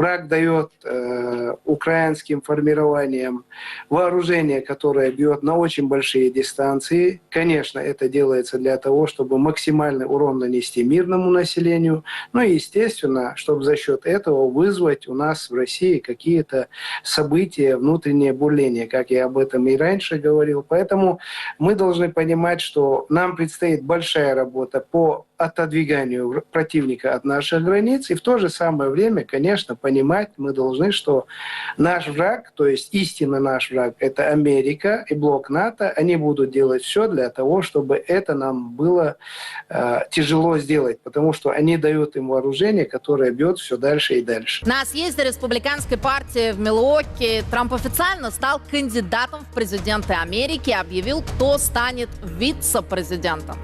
враг дает э, украинским формированиям вооружение, которое бьет на очень большие дистанции. Конечно, это делается для того, чтобы максимальный урон нанести мирному населению, ну и, естественно, чтобы за счет этого вызвать у нас в России какие-то события, внутреннее бурление, как я об этом и раньше говорил. Поэтому мы должны понимать, что нам предстоит большая работа по отодвиганию противника от наших границ. И в то же самое время, конечно, понимать мы должны, что наш враг, то есть истинно наш враг, это Америка и блок НАТО, они будут делать все для того, чтобы это нам было э, тяжело сделать, потому что они дают им вооружение, которое бьет все дальше и дальше. На съезде республиканской партии в Милуоке Трамп официально стал кандидатом в президенты Америки объявил, кто станет вице-президентом.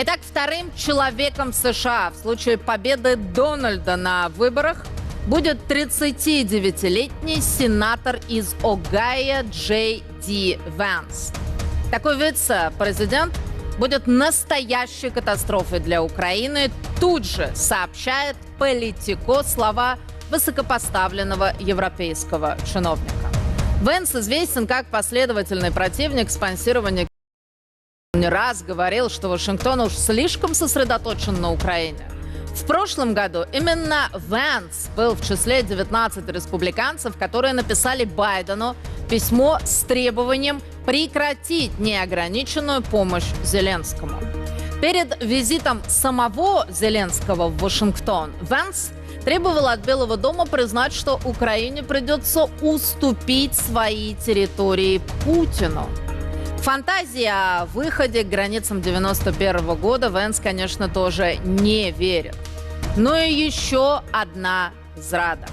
Итак, вторым человеком США в случае победы Дональда на выборах будет 39-летний сенатор из Огайо Джей Ди Ванс. Такой вице-президент будет настоящей катастрофой для Украины, тут же сообщает Политико слова высокопоставленного европейского чиновника. Венс известен как последовательный противник спонсирования не раз говорил, что Вашингтон уж слишком сосредоточен на Украине. В прошлом году именно Вэнс был в числе 19 республиканцев, которые написали Байдену письмо с требованием прекратить неограниченную помощь Зеленскому. Перед визитом самого Зеленского в Вашингтон Вэнс требовал от Белого дома признать, что Украине придется уступить свои территории Путину. Фантазии о выходе к границам 91 года Венс, конечно, тоже не верит. Ну и еще одна зрада.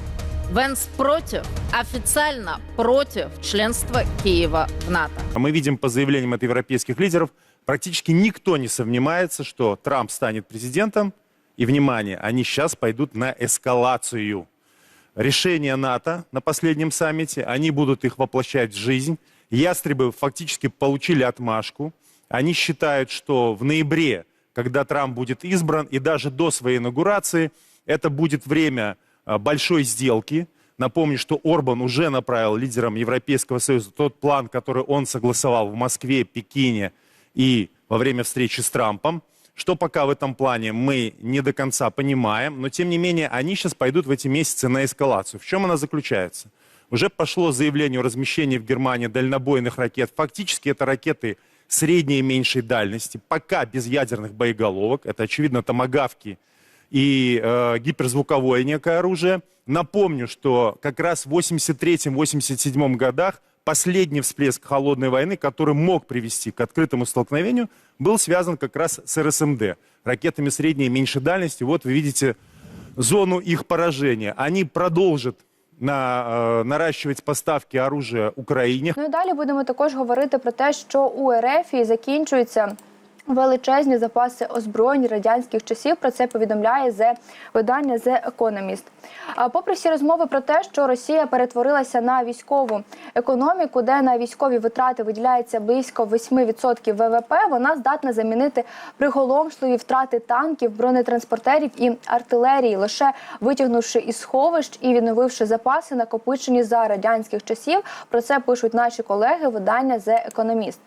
Венс против, официально против членства Киева в НАТО. Мы видим по заявлениям от европейских лидеров, практически никто не сомневается, что Трамп станет президентом. И, внимание, они сейчас пойдут на эскалацию. Решения НАТО на последнем саммите, они будут их воплощать в жизнь. Ястребы фактически получили отмашку. Они считают, что в ноябре, когда Трамп будет избран, и даже до своей инаугурации, это будет время а, большой сделки. Напомню, что Орбан уже направил лидерам Европейского Союза тот план, который он согласовал в Москве, Пекине и во время встречи с Трампом. Что пока в этом плане мы не до конца понимаем, но тем не менее они сейчас пойдут в эти месяцы на эскалацию. В чем она заключается? Уже пошло заявление о размещении в Германии дальнобойных ракет. Фактически это ракеты средней и меньшей дальности, пока без ядерных боеголовок. Это, очевидно, томогавки и э, гиперзвуковое некое оружие. Напомню, что как раз в 83-87 годах последний всплеск холодной войны, который мог привести к открытому столкновению, был связан как раз с РСМД, ракетами средней и меньшей дальности. Вот вы видите зону их поражения. Они продолжат на е, наращувати поставки оружия Україні. Ну і далі будемо також говорити про те, що у РФ закінчується. Величезні запаси озброєнь радянських часів про це повідомляє зе видання The Economist. А попри всі розмови про те, що Росія перетворилася на військову економіку, де на військові витрати виділяється близько 8% ВВП, вона здатна замінити приголомшливі втрати танків, бронетранспортерів і артилерії, лише витягнувши із сховищ і відновивши запаси, накопичені за радянських часів. Про це пишуть наші колеги видання The Economist.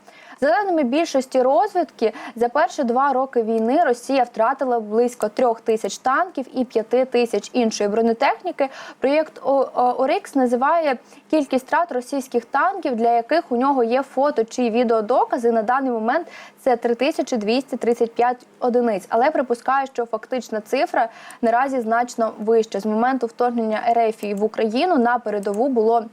За даними більшості розвідки, за перші два роки війни Росія втратила близько трьох тисяч танків і п'яти тисяч іншої бронетехніки. Проєкт Орикс називає кількість втрат російських танків, для яких у нього є фото чи відеодокази. На даний момент це 3235 одиниць, але припускає, що фактична цифра наразі значно вища. З моменту вторгнення РФ в Україну на передову було.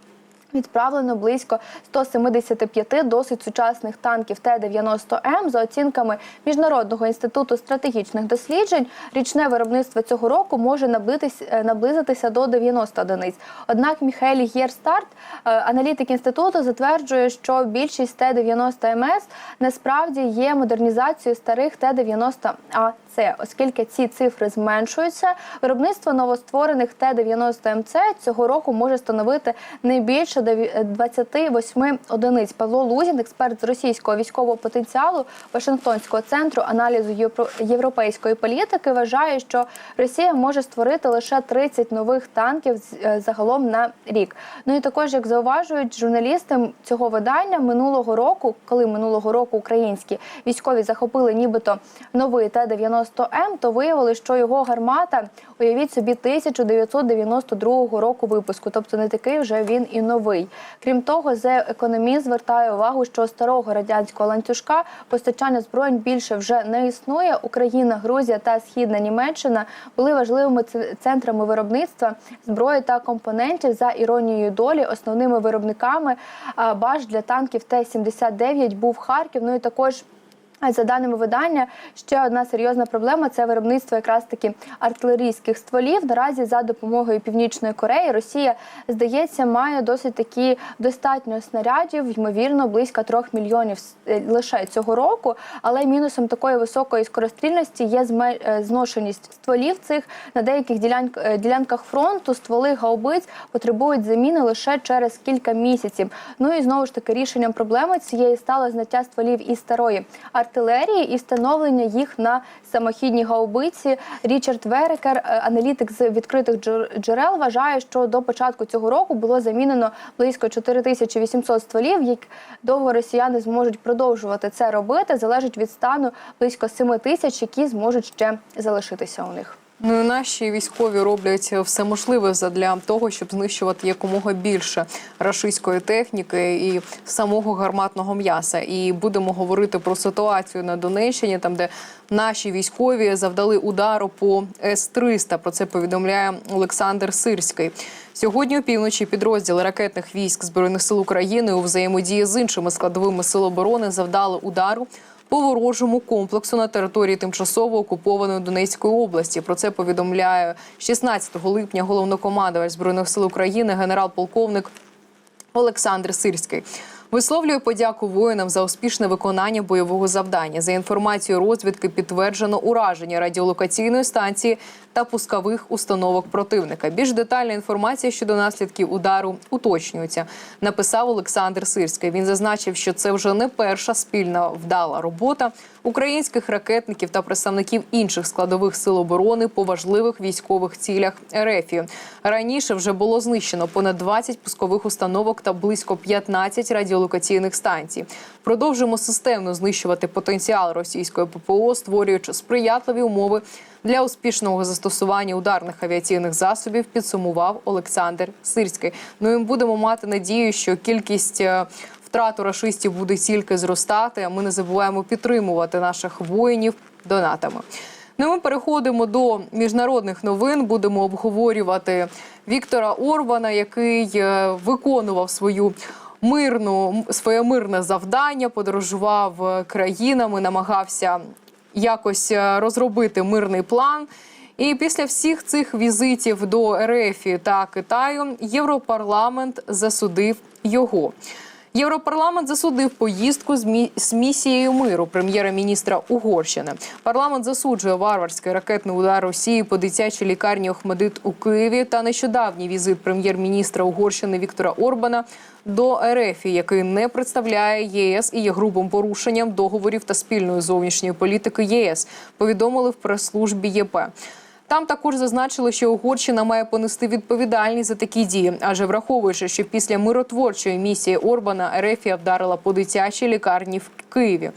Відправлено близько 175 досить сучасних танків Т-90М за оцінками міжнародного інституту стратегічних досліджень. Річне виробництво цього року може наблизитися, наблизитися до 90 одиниць. Однак Міхель Єрстарт, е, аналітик інституту, затверджує, що більшість Т-90МС насправді є модернізацією старих Т-90АЦ. Це, оскільки ці цифри зменшуються, виробництво новостворених Т-90 МЦ цього року може становити не більше деві- 28 одиниць. Павло Лузін, експерт з російського військового потенціалу Вашингтонського центру аналізу євро- європейської політики, вважає, що Росія може створити лише 30 нових танків е, загалом на рік. Ну і також, як зауважують журналісти цього видання, минулого року, коли минулого року українські військові захопили нібито новий Т-90М, то виявили, що його гармата, уявіть собі, 1992 року випуску, тобто не такий вже він і новий. Крім того, The Economist звертає увагу, що старого радянського ланцюжка постачання збройень більше вже не існує. Україна, Грузія та Східна Німеччина були важливими центрами виробництва зброї та компонентів за іронією долі. Основними виробниками а, баш для танків Т-79 був Харків. Ну і також. За даними видання, ще одна серйозна проблема це виробництво якраз таки артилерійських стволів. Наразі за допомогою Північної Кореї Росія здається має досить такі достатньо снарядів, ймовірно, близько трьох мільйонів е, лише цього року. Але мінусом такої високої скорострільності є е, зношеність стволів цих на деяких е, ділянках фронту. Стволи гаубиць потребують заміни лише через кілька місяців. Ну і знову ж таки рішенням проблеми цієї стало зняття стволів із старої артилерії і встановлення їх на самохідні гаубиці. Річард Верекер, е, аналітик з відкритих джер- джерел, вважає, що до початку цього року було замінено близько 4800 стволів. Як довго росіяни зможуть продовжувати це робити, залежить від стану близько 7 тисяч, які зможуть ще залишитися у них. Ну наші військові роблять все можливе для того, щоб знищувати якомога більше рашистської техніки і самого гарматного м'яса. І будемо говорити про ситуацію на Донеччині, там де наші військові завдали удару по С-300. Про це повідомляє Олександр Сирський. Сьогодні опівночі підрозділи ракетних військ збройних сил України у взаємодії з іншими складовими сил оборони завдали удару по ворожому комплексу на території тимчасово окупованої Донецької області. Про це повідомляє 16 липня головнокомандувач збройних сил України генерал-полковник Олександр Сирський. Висловлює подяку воїнам за успішне виконання бойового завдання. За інформацією розвідки підтверджено ураження радіолокаційної станції та пускових установок противника. Більш детальна інформація щодо наслідків удару уточнюється. Написав Олександр Сирський. Він зазначив, що це вже не перша спільна вдала робота українських ракетників та представників інших складових сил оборони по важливих військових цілях РФ. Раніше вже було знищено понад 20 пускових установок та близько 15 радіолокаційних станцій. Продовжуємо системно знищувати потенціал російської ППО, створюючи сприятливі умови для успішного застосування ударних авіаційних засобів. Підсумував Олександр Сирський. Ну і будемо мати надію, що кількість. Втрату рашистів буде тільки зростати. А ми не забуваємо підтримувати наших воїнів донатами. Ну, ми переходимо до міжнародних новин. Будемо обговорювати Віктора Орбана, який е, виконував свою мирну своє мирне завдання, подорожував е, країнами, намагався якось е, розробити мирний план. І після всіх цих візитів до РФ та Китаю Європарламент засудив його. Європарламент засудив поїздку з мі- з місією миру прем'єра-міністра Угорщини. Парламент засуджує варварський ракетний удар Росії по дитячій лікарні Охмедит у Києві та нещодавній візит прем'єр-міністра Угорщини Віктора Орбана до РФ, який не представляє ЄС і є грубим порушенням договорів та спільної зовнішньої політики ЄС. Повідомили в прес-службі ЄП. Там також зазначили, що Угорщина має понести відповідальність за такі дії, адже враховуючи, що після миротворчої місії Орбана Ерефія вдарила по дитячій лікарні в Києві.